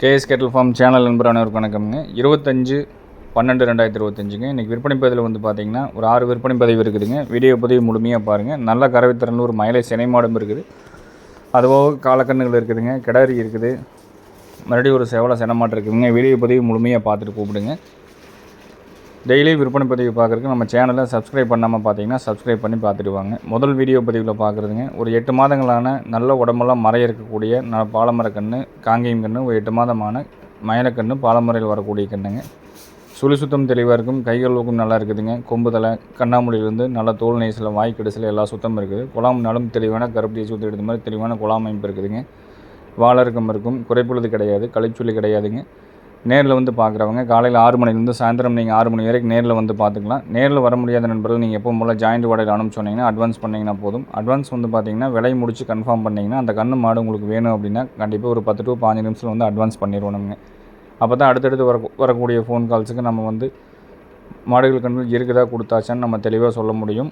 KS கேட்டல் form channel நண்பர் அனைவருக்கும் வணக்கம்ங்க. இருபத்தஞ்சு பன்னெண்டு ரெண்டாயிரத்தி இருபத்தஞ்சுங்க. இன்றைக்கி விற்பனை பதிவில் வந்து பார்த்தீங்கன்னா ஒரு ஆறு விற்பனை பதிவு இருக்குதுங்க. வீடியோ பதிவு முழுமையாக பாருங்கள் நல்ல கறவைத்திறன் ஒரு மயிலை சினைமாடம் இருக்குது. அதுபோக காலக்கண்ணுகள் இருக்குதுங்க. கிடரி இருக்குது. மறுபடியும் ஒரு செவலை செனமாட்டம் இருக்குதுங்க. வீடியோ பதிவு முழுமையாக பார்த்துட்டு கூப்பிடுங்க. டெய்லி விற்பனை பதிவு பார்க்குறதுக்கு நம்ம சேனலை சப்ஸ்கிரைப் பண்ணாமல் பார்த்தீங்கன்னா சப்ஸ்கிரைப் பண்ணி பார்த்துட்டு வாங்க. முதல் வீடியோ பதிவில் பார்க்குறதுங்க ஒரு எட்டு மாதங்களான நல்ல உடம்பெல்லாம் மறைய இருக்கக்கூடிய ந பாலமர கன்று காங்கேயம் கன்று ஒரு எட்டு மாதமான மயிலக்கன்று பாலமரையில் வரக்கூடிய கன்றுங்க சுழி சுத்தம் தெளிவாக இருக்கும் கைகளுக்கும் நல்லா இருக்குதுங்க. கொம்பு தலை நல்ல தோல் நெய்சில் வாய் கடிசில் எல்லா சுத்தம் இருக்குது. குழாம் நலம் தெளிவான கருப்பட்டி சுற்றி எடுத்த மாதிரி தெளிவான குழாம் அமைப்பு இருக்குதுங்க. வாழருக்கம் இருக்கும் குறைப்புள்ளது கிடையாது களைச்சொல்லி கிடையாதுங்க. நேரில் வந்து பார்க்குறவங்க காலையில் ஆறு மணிலேருந்து சாயந்தரம் நீங்கள் ஆறு மணி வரைக்கும் நேரில் வந்து பார்த்துக்கலாம் நேரில் வர முடியாத நண்பர்கள் நீங்கள் எப்போ போல் ஜாயிண்ட் வாடகை அனுப்பிச்சு சொன்னீங்கன்னா அட்வான்ஸ் பண்ணிங்கன்னா போதும். அட்வான்ஸ் வந்து பார்த்தீங்கன்னா விலை முடிச்சு கன்ஃபார்ம் பண்ணிங்கன்னா அந்த கன்று மாடு உங்களுக்கு வேணும் அப்படின்னா கண்டிப்பாக ஒரு பத்து டு பாஞ்சு நிமிஷத்தில் வந்து அட்வான்ஸ் பண்ணிடுவோம் நம்ம அப்போ தான் அடுத்தடுத்து வர வரக்கூடிய ஃபோன் கால்ஸுக்கு நம்ம வந்து மாடுகள் கண்கள் இருக்குதா கொடுத்தாச்சான்னு நம்ம தெளிவாக சொல்ல முடியும்.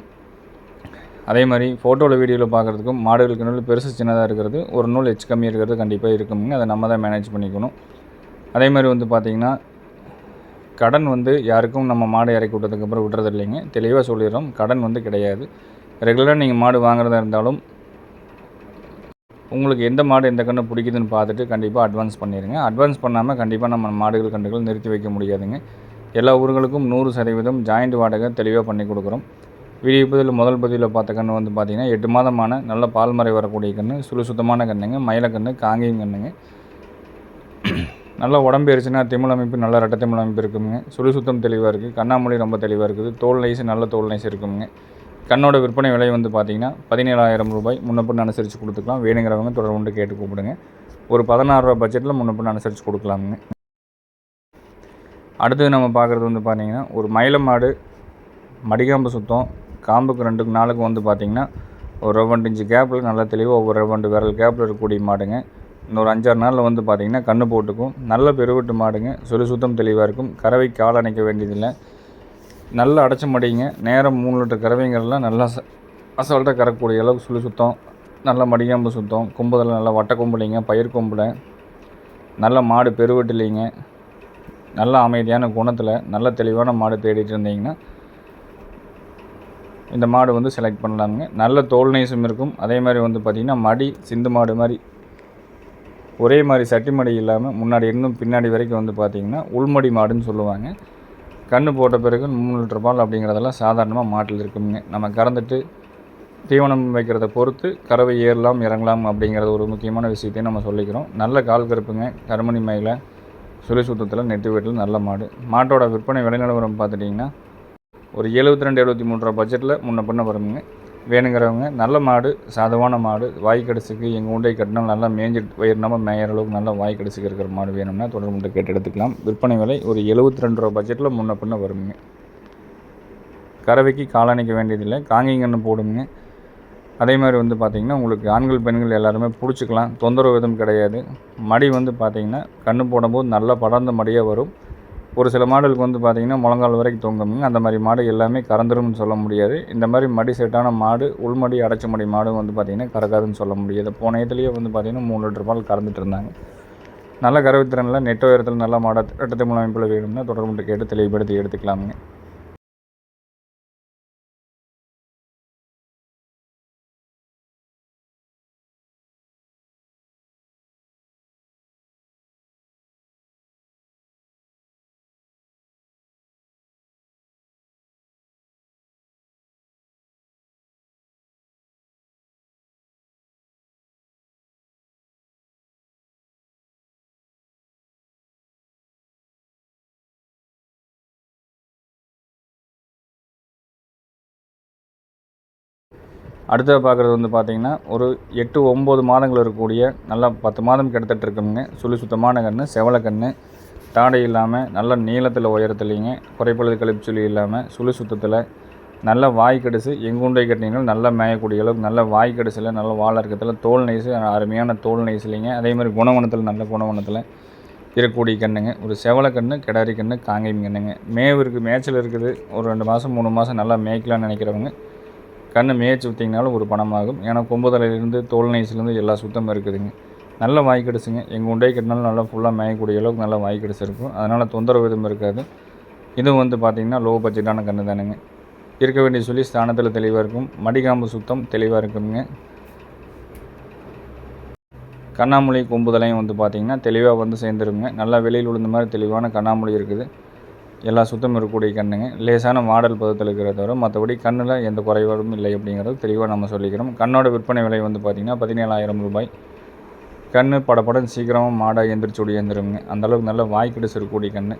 அதே மாதிரி ஃபோட்டோவில் வீடியோவில் பார்க்குறதுக்கும் மாடுகள் நூல் பெருசு சின்னதாக இருக்கிறது ஒரு நூல் எச் கம்மி இருக்கிறது கண்டிப்பாக இருக்குங்க அதை நம்ம தான் மேனேஜ் பண்ணிக்கணும். அதே மாதிரி வந்து பார்த்திங்கன்னா கடன் வந்து யாருக்கும் நம்ம மாடு இறக்கி விட்டதுக்கப்புறம் விடுறது இல்லைங்க. தெளிவாக சொல்லிடுறோம். கடன் வந்து கிடையாது. ரெகுலராக நீங்கள் மாடு வாங்குறதா இருந்தாலும் உங்களுக்கு எந்த மாடு எந்த கன்று பிடிக்குதுன்னு பார்த்துட்டு கண்டிப்பாக அட்வான்ஸ் பண்ணிடுங்க அட்வான்ஸ் பண்ணாமல் கண்டிப்பாக நம்ம மாடுகள் கன்றுகள் நிறுத்தி வைக்க முடியாதுங்க. எல்லா ஊர்களுக்கும் நூறு சதவீதம் ஜாயிண்ட் வாடகை தெளிவாக பண்ணி கொடுக்குறோம். வீடியோ பதிவில் முதல் பதிவில் பார்த்த கன்று வந்து பார்த்திங்கன்னா எட்டு மாதமான நல்ல பால்மறை வரக்கூடிய கன்று சுழு சுத்தமான கன்றுங்க மயிலக்கன்று காங்கேயம் கன்றுங்க நல்லா உடம்பு ஏறிச்சுன்னா திமிழ் அமைப்பு நல்ல ரெட்ட திமிழ் அமைப்பு இருக்குங்க சுழி சுத்தம் தெளிவாக இருக்குது கண்ணாமொழி ரொம்ப தெளிவாக இருக்குது. தோல் நைஸ் நல்ல தோல் நைஸ் இருக்குங்க கண்ணோட விற்பனை விலை வந்து பார்த்திங்கன்னா பதினேழாயிரம் ரூபாய். முன்னப்பின் அனுசரித்து கொடுத்துக்கலாம். வேணுங்கிறவங்க தொடர்பு கேட்டு கூப்பிடுங்க. ஒரு பதினாறு ரூபா பட்ஜெட்டில் முன்னப்பின் அனுசரித்து கொடுக்கலாமுங்க. அடுத்தது நம்ம பார்க்குறது வந்து பார்த்திங்கன்னா ஒரு மயில மாடு மடிகாம்பு சுத்தம் காம்புக்கு ரெண்டு நாளுக்கு வந்து பார்த்திங்கன்னா ஒரு ரெவண்டு இன்ச்சு கேப்பில் நல்லா தெளிவாக ஒவ்வொரு ரெவண்டு விரல் கேப்பில் இருக்கக்கூடிய மாடுங்க. இன்னொரு அஞ்சாறு நாளில் வந்து பார்த்திங்கன்னா கண்ணு போட்டுக்கும். நல்ல பெருவெட்டு மாடுங்க. சொல்லி சுத்தம் தெளிவாக இருக்கும். கறவை கால் அணைக்க வேண்டியதில்லை. நல்லா அடைச்ச மாட்டிங்க நேரம் மூணு லிட்டர் கறவைங்கள்லாம் நல்லா ச அசால்ட்டாக கறக்கக்கூடிய அளவுக்கு சுழி சுத்தம். நல்லா மடிகாம்பு சுத்தம். கும்பதில் நல்லா வட்டை கொம்புலிங்க பயிர் கும்பலை. நல்ல மாடு பெருவெட்டுலிங்க. நல்ல அமைதியான குணத்தில் நல்ல தெளிவான மாடு தேடிட்டு இருந்தீங்கன்னா இந்த மாடு வந்து செலக்ட் பண்ணலாமுங்க. நல்ல தோல் நேசம் இருக்கும். அதே மாதிரி வந்து பார்த்திங்கன்னா மடி சிந்து மாடு மாதிரி ஒரே மாதிரி சட்டி மடி இல்லாமல் முன்னாடி இருந்தும் பின்னாடி வரைக்கும் வந்து பார்த்திங்கன்னா உள்மடி மாடுன்னு சொல்லுவாங்க. கன்று போட்ட பிறகு மூணு லிட்டர் பால் அப்படிங்கிறதெல்லாம் சாதாரணமாக மாட்டில் இருக்குங்க நம்ம கறந்துட்டு தீவனம் வைக்கிறத பொறுத்து கறவை ஏறலாம் இறங்கலாம் அப்படிங்கிறது ஒரு முக்கியமான விஷயத்தையும் நம்ம சொல்லிக்கிறோம். நல்ல கால் கருப்புங்க. கருமணி மயில சுழி சுத்தத்தில் நெட்டு வீட்டில் நல்ல மாடு. மாட்டோட விற்பனை விலை நிலவரம் பார்த்துட்டிங்கன்னா ஒரு எழுபத்தி ரெண்டு எழுபத்தி மூணு ரூபா பட்ஜெட்டில் முன்ன பின்ன வருங்க வேணுங்கிறவங்க நல்ல மாடு சாதமான மாடு வாய் கடிசுக்கு எங்கள் உண்டை கட்டினால் நல்லா மேய்ஞ்சி வயிறு நம்ம மேயிற அளவுக்கு நல்லா வாய் கடிசுக்கு இருக்கிற மாடு வேணும்னா தொடர்பு கேட்டு எடுத்துக்கலாம். விற்பனை விலை ஒரு எழுபத்தி ரெண்டு ரூபா பட்ஜெட்டில் முன்ன பின்ன வருங்க. கறவைக்கு காலணிக்க வேண்டியதில்லை காங்கிங்கன்னு போடுங்க. அதே மாதிரி வந்து பார்த்திங்கன்னா உங்களுக்கு ஆண்கள் பெண்கள் எல்லாருமே பிடிச்சிக்கலாம் தொந்தரவு எதுவும் கிடையாது. மடி வந்து பார்த்திங்கன்னா கன்று போடும்போது நல்லா படர்ந்த மடியாக வரும். ஒரு சில மாடுகளுக்கு வந்து பார்த்திங்கன்னா முழங்கால் வரைக்கும் தொங்குங்க அந்த மாதிரி மாடு எல்லாமே கறந்துரும்னு சொல்ல முடியாது. இந்த மாதிரி மடி செட்டான மாடு உள்மடி அடைச்ச மடி மாடு வந்து பார்த்திங்கன்னா கறக்காதுன்னு சொல்ல முடியாது. போன இடத்துலையே வந்து பார்த்திங்கன்னா மூணு லிட்டர் பால் கறந்துட்டு இருந்தாங்க. நல்ல கறவுத்திறனில் நெட்ட உயரத்தில் நல்ல மாடை ரெட்டத்தை மூலம் அமைப்பில் வேணும்னா தொடர்பு கேட்டு தெளிவுபடுத்தி எடுத்துக்கலாமுங்க. அடுத்தது பார்க்குறது வந்து பார்த்திங்கன்னா ஒரு எட்டு ஒம்பது மாதங்கள் இருக்கக்கூடிய நல்லா பத்து மாதம் கிட்டத்தட்ட இருக்குங்க. சுழி சுத்தமான கன்று செவலை கன்று தாடை இல்லாமல் நல்ல நீளத்தில் உயரத்துலேங்க குறைப்பழுது கழிப்பு சொல்லி இல்லாமல் சுழி சுத்தத்தில் நல்ல வாய் கடிசு எங்குண்டை கட்டினீங்கன்னா நல்லா மேயக்கூடிய அளவுக்கு நல்ல வாய் கடிசில் நல்ல வாழை தோல் நெய்ஸு அருமையான தோல் நெய்ஸ்லிங்க அதே மாதிரி குணவனத்தில் நல்ல குணவனத்தில் இருக்கக்கூடிய கண்ணுங்க. ஒரு செவலை கன்று கிடாரி கன்று காங்கேயம் கண்ணுங்க. மேவு இருக்குது மேய்ச்சல் இருக்குது. ஒரு ரெண்டு மாதம் மூணு மாதம் நல்லா மேய்க்கலாம்னு நினைக்கிறவங்க கண்ணை மேய்ச்சி விட்டிங்கனாலும் ஒரு பணமாகும். ஏன்னா கொம்புதலையிலேருந்து தோல் நைஸ்லேருந்து எல்லா சுத்தமும் இருக்குதுங்க. நல்ல வாய் கடிசுங்க. எங்கள் உண்டை கட்டினாலும் நல்லா ஃபுல்லாக மேயக்கூடிய அளவுக்கு நல்லா வாய் கிடச்சிருக்கும் அதனால் தொந்தரவு எதுவும் இருக்காது. இதுவும் வந்து பார்த்திங்கன்னா லோ பட்ஜெட்டான கன்று தானுங்க. இருக்க வேண்டிய சொல்லி ஸ்தானத்தில் தெளிவாக இருக்கும். மடிகாம்பு சுத்தம் தெளிவாக இருக்குங்க. கண்ணாமூலி கொம்புதலையும் வந்து பார்த்திங்கன்னா தெளிவாக வந்து சேர்ந்துருங்க. நல்லா வெளியில் விழுந்த மாதிரி தெளிவான கண்ணாமூலி இருக்குது. எல்லா சுத்தம் இருக்கக்கூடிய கண்ணுங்க. லேசான மாடல் பதத்தில் இருக்கிறத தவிர மற்றபடி கண்ணில் எந்த குறைபாடும் இல்லை அப்படிங்கிறது தெளிவாக நம்ம சொல்லிக்கிறோம். கண்ணோட விற்பனை விலை வந்து பார்த்திங்கன்னா பதினேழாயிரம் ரூபாய். கண் படப்படம் சீக்கிரமாக மாடாக எந்திரிச்சு எந்திருங்க அந்தளவுக்கு நல்ல வாய்க்கிட்டு இருக்கக்கூடிய கண்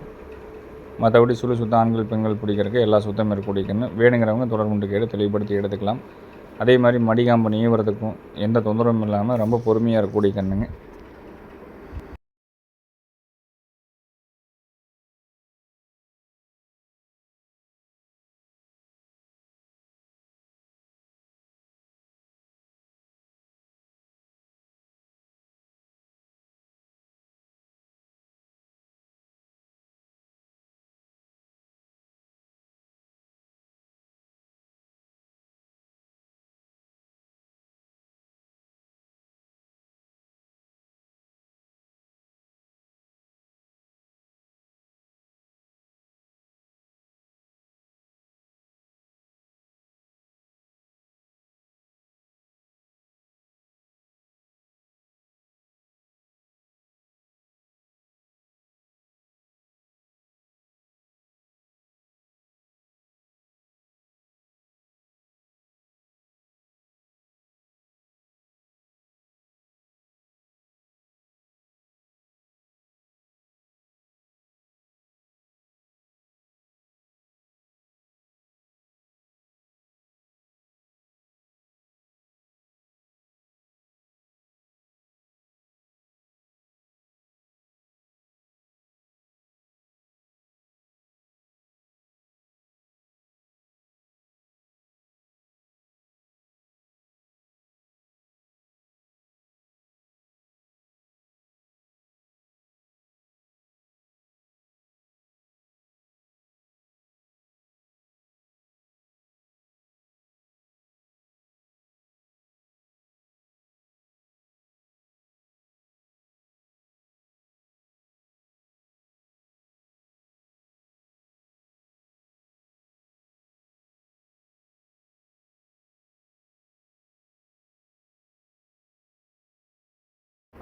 மற்றபடி சுழு சுத்தம் ஆண்கள் பெண்கள் பிடிக்கிறதுக்கு எல்லா சுத்தம் இருக்கக்கூடிய கன்று வேணுங்கிறவங்க தொடர்புண்டு கேட்டு தெளிவுபடுத்தி எடுத்துக்கலாம். அதே மாதிரி மடிகாம்பு நீவுறதுக்கும் எந்த தொந்தரவும் இல்லாமல் ரொம்ப பொறுமையாக இருக்கக்கூடிய கண்ணுங்க.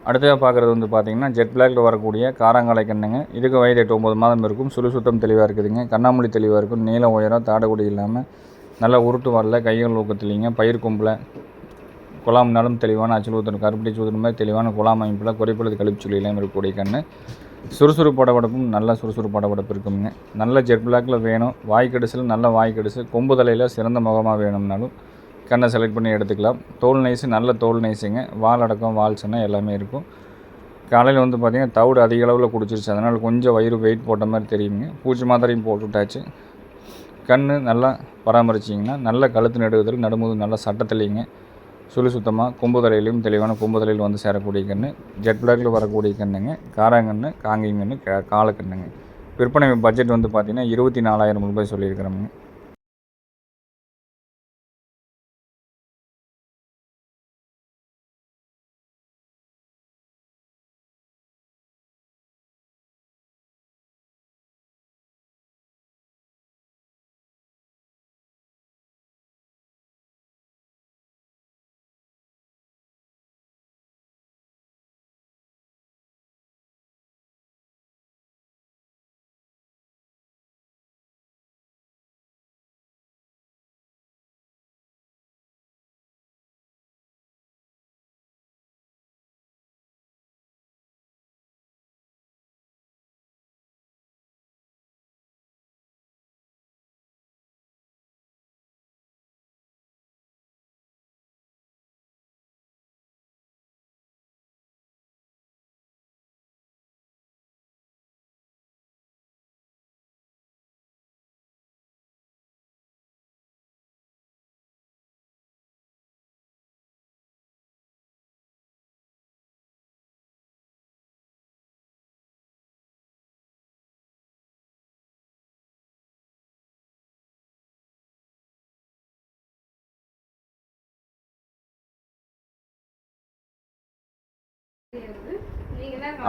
அடுத்ததாக பார்க்குறது வந்து பார்த்திங்கன்னா ஜெட் பிளாக்ல வரக்கூடிய காராங்காலை கண்ணுங்க இதுக்கு வயது எட்டு ஒம்பது மாதம் இருக்கும். சுழு சுத்தம் தெளிவாக இருக்குதுங்க. கண்ணாமொழி தெளிவாக இருக்கும். நீள உயரம் தாடகுடி இல்லாமல் நல்லா உருட்டு வரல. கைகள் ஊக்கத்துலிங்க பயிர் கொம்பில். குழாம்னாலும் தெளிவான அச்சல் ஊத்தணும். கருப்பட்டி சூதன மாதிரி தெளிவான குழாம் அமைப்பில் குறைப்பழுது கழிப்பு சொல்லிலாம் இருக்கக்கூடிய கண்ணு. சுறுசுறுப்பு படபடப்பும் நல்ல சுறுசுறுப்பு படபடப்பு இருக்குங்க நல்ல ஜெட் பிளாக்ல வேணும். வாய்க்கடிசில் நல்ல வாய்க்கடிசு கொம்பு தலையில் சிறந்த முகமாக வேணும்னாலும் கண்ணை செலக்ட் பண்ணி எடுத்துக்கலாம். தோல் நைஸு நல்ல தோல் நைஸுங்க வால் அடக்கம் வால் சின்ன எல்லாமே இருக்கும். காலையில் வந்து பார்த்திங்கன்னா தவிடு அதிக அளவில் குடிச்சிருச்சு. அதனால் கொஞ்சம் வயிறு வெயிட் போட்ட மாதிரி தெரியுங்க பூச்சி மாத்திரையும் போட்டுவிட்டாச்சு கண் நல்லா பராமரிச்சிங்கன்னா நல்ல கழுத்து நடுவதில் நடுமுது நல்லா சட்டத்திலைங்க. சுழி சுத்தமாக கொம்பு தலையிலையும் தெளிவான கொம்பு தலையில் வந்து சேரக்கூடிய கன்று ஜெட் பிளாக்கில் வரக்கூடிய கண்ணுங்க. காராங்கன்று காங்கிங்கன்று காலக்கண்ணுங்க. விற்பனை பட்ஜெட் வந்து பார்த்திங்கன்னா இருபத்தி நாலாயிரம் ரூபாய் சொல்லியிருக்கிறோமுங்க.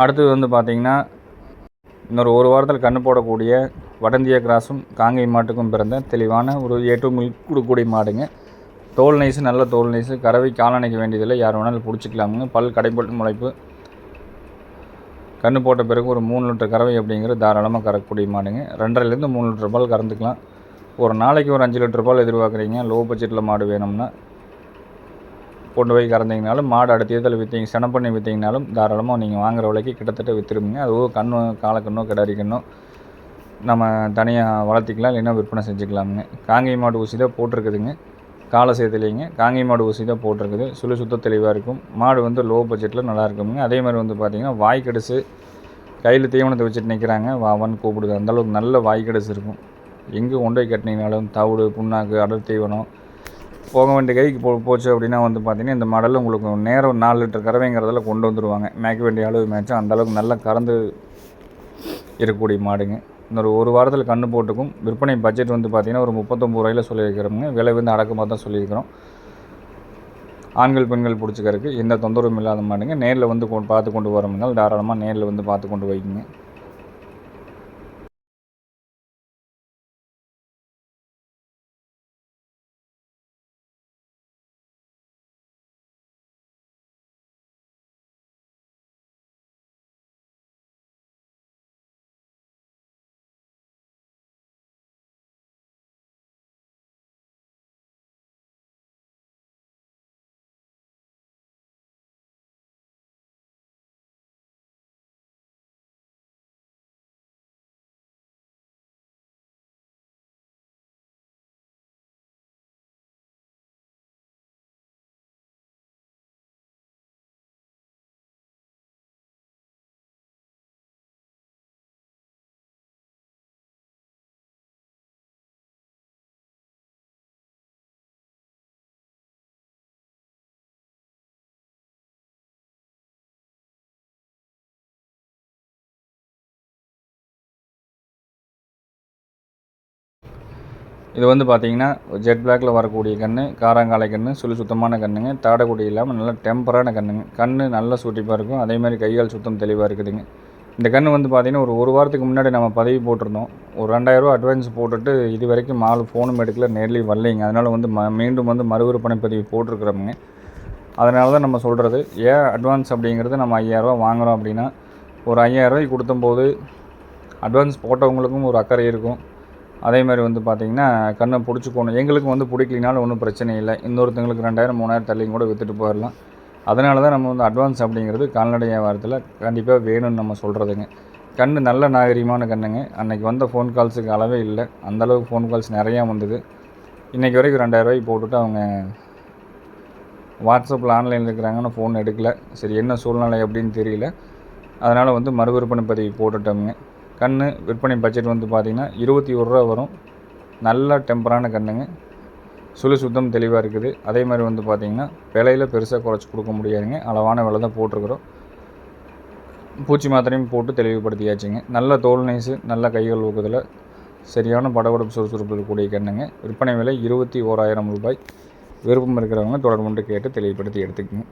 அடுத்தது வந்து பார்த்தீங்கன்னா இன்னொரு ஒரு வாரத்தில் கன்று போடக்கூடிய வடந்திய கிராஸும் காங்கை மாட்டுக்கும் பிறந்த தெளிவான ஒரு ஏட்டு மில்க் கொடுக்கக்கூடிய மாடுங்க. தோல் நைஸு நல்ல தோல் நைஸு கறவை காலணைக்க வேண்டியதில்லை. யார் வேணாலும் பிடிச்சிக்கலாமுங்க. பல் கடைப்பட்டு முளைப்பு. கன்று போட்ட பிறகு ஒரு மூணு லிட்டர் கறவை அப்படிங்கிறது தாராளமாக கறக்கக்கூடிய மாடுங்க. ரெண்டரைலேருந்து மூணு லிட்டர் பால் கறந்துக்கலாம். ஒரு நாளைக்கு ஒரு அஞ்சு லிட்டர் பால் எதிர்பார்க்குறீங்க. லோ பட்ஜெட்டில் மாடு வேணும்னா கொண்டு போய் கறந்தீங்கனாலும் மாடு அடுத்த இதில் விற்றீங்க செனம் பண்ணி விற்றீங்கனாலும் தாராளமாக நீங்கள் வாங்குற விலைக்கு கிட்டத்தட்ட விற்றுருவீங்க அதுவும் கண்ணு காலக்கண்ணோ கிடாரி கண்ணோ நம்ம தனியாக வளர்த்திக்கலாம் இல்லைன்னா விற்பனை செஞ்சுக்கலாமுங்க. காங்கேய மாடு ஊசி தான் போட்டிருக்குதுங்க. காலை சேர்த்துலேங்க காங்கேய மாடு ஊசி தான் போட்டிருக்குது. சுழி சுத்த தெளிவாக இருக்கும். மாடு வந்து லோ பட்ஜெட்டில் நல்லா இருக்குங்க அதே மாதிரி வந்து பார்த்திங்கன்னா வாய்க்கடிசு கையில் தீவனத்தை வச்சுட்டு நிற்கிறாங்க வாவான்னு கூப்பிடுது. அந்தளவுக்கு நல்ல வாய்க்கடிசு இருக்கும். எங்கே கொண்டு போய் கட்டினீங்கனாலும் தவிடு புண்ணாக்கு அடர் தீவனம் போக வேண்டிய கைக்கு போ போச்சு அப்படின்னா வந்து பார்த்திங்கன்னா இந்த மாடலில் உங்களுக்கு நேரம் நாலு லிட்டர் கறவைங்கிறதுல கொண்டு வந்துடுவாங்க மேய்க்க வேண்டிய அளவு மேய்ச்சா அந்தளவுக்கு நல்லா கறந்து இருக்கக்கூடிய மாடுங்க. இன்னொரு ஒரு வாரத்தில் கன்று போட்டுக்கும். விற்பனை பட்ஜெட் வந்து பார்த்திங்கன்னா ஒரு முப்பத்தொம்பது ரூபாயில் சொல்லியிருக்கிறோங்க விலை வந்து அடக்கமாக தான் சொல்லியிருக்கிறோம் ஆண்கள் பெண்கள் பிடிச்சிக்கிறதுக்கு எந்த தொந்தரவும் இல்லாத மாடுங்க. நேரில் வந்து கொண்டு பார்த்து கொண்டு வரமுங்கள் தாராளமாக நேரில் வந்து பார்த்து கொண்டு வைக்குங்க இது வந்து பார்த்தீங்கன்னா ஜெட் பிளாக்கில் வரக்கூடிய கன்று காராங்காலை கன்று சுழி சுத்தமான கன்றுங்க தாடக்குடி இல்லாமல் நல்ல டெம்பரான கன்றுங்க கன்று நல்லா சுட்டிப்பாக இருக்கும். அதே மாதிரி சுத்தம் தெளிவாக இருக்குதுங்க. இந்த கன்று வந்து பார்த்திங்கன்னா ஒரு ஒரு வாரத்துக்கு முன்னாடி நம்ம பதவி போட்டிருந்தோம். ஒரு ரெண்டாயிரரூவா அட்வான்ஸ் போட்டுட்டு இது வரைக்கும் மால் ஃபோனும் எடுக்கல நேர்லேயும் வரலைங்க. அதனால் வந்து ம மீண்டும் வந்து மறுவிற்பனை பதிவு போட்டிருக்கிறோமுங்க. அதனால தான் நம்ம சொல்கிறது ஏன் அட்வான்ஸ் அப்படிங்கிறது நம்ம ஐயாயிரரூவா வாங்குகிறோம் அப்படின்னா ஒரு ஐயாயிரரூவாய்க்கு கொடுத்தம்போது அட்வான்ஸ் போட்டவங்களுக்கும் ஒரு அக்கறை இருக்கும். அதே மாதிரி வந்து பார்த்திங்கன்னா கண்ணை பிடிச்சிக்கணும் எங்களுக்கு வந்து பிடிக்கலினாலும் ஒன்றும் பிரச்சனை இல்லை. இன்னொருத்தங்களுக்கு ரெண்டாயிரம் மூணாயிரம் தள்ளியும் கூட விற்றுட்டு போயிடலாம். அதனால தான் நம்ம வந்து அட்வான்ஸ் அப்படிங்கிறது கால்நடை வியாபாரத்தில் கண்டிப்பாக வேணும்னு நம்ம சொல்கிறதுங்க கண் நல்ல நாகரிகமான கண்ணுங்க. அன்றைக்கி வந்த ஃபோன் கால்ஸுக்கு அளவே இல்லை. அந்தளவுக்கு ஃபோன் கால்ஸ் நிறையா வந்தது. இன்றைக்கி வரைக்கும் ரெண்டாயிரரூவாய்க்கு போட்டுட்டு அவங்க வாட்ஸ்அப்பில் ஆன்லைனில் இருக்கிறாங்கன்னு ஃபோன் எடுக்கல. சரி என்ன சூழ்நிலை அப்படின்னு தெரியல. அதனால் வந்து மறுவிற்பனை பதிவு போட்டுட்டோமுங்க. கன்று விற்பனை பட்ஜெட் வந்து பார்த்திங்கன்னா இருபத்தி ஒரு ரூபா வரும். நல்ல டெம்பரான கன்றுங்க சுழி சுத்தம் தெளிவாக இருக்குது. அதே மாதிரி வந்து பார்த்திங்கன்னா விலையில் பெருசாக குறைச்சி கொடுக்க முடியாதுங்க. அளவான விலை தான் போட்டிருக்கிறோம். பூச்சி மாத்திரையும் போட்டு தெளிவுபடுத்தியாச்சுங்க. நல்ல தோல் நைஸு நல்ல கைகள் ஊக்கத்தில் சரியான படபடப்பு சுறுசுறுப்பு இருக்கக்கூடிய கண்ணுங்க விற்பனை விலை இருபத்தி ஓராயிரம் ரூபாய். விருப்பம் இருக்கிறவங்க தொடர்பு கேட்டு தெளிவுபடுத்தி எடுத்துக்கோங்க.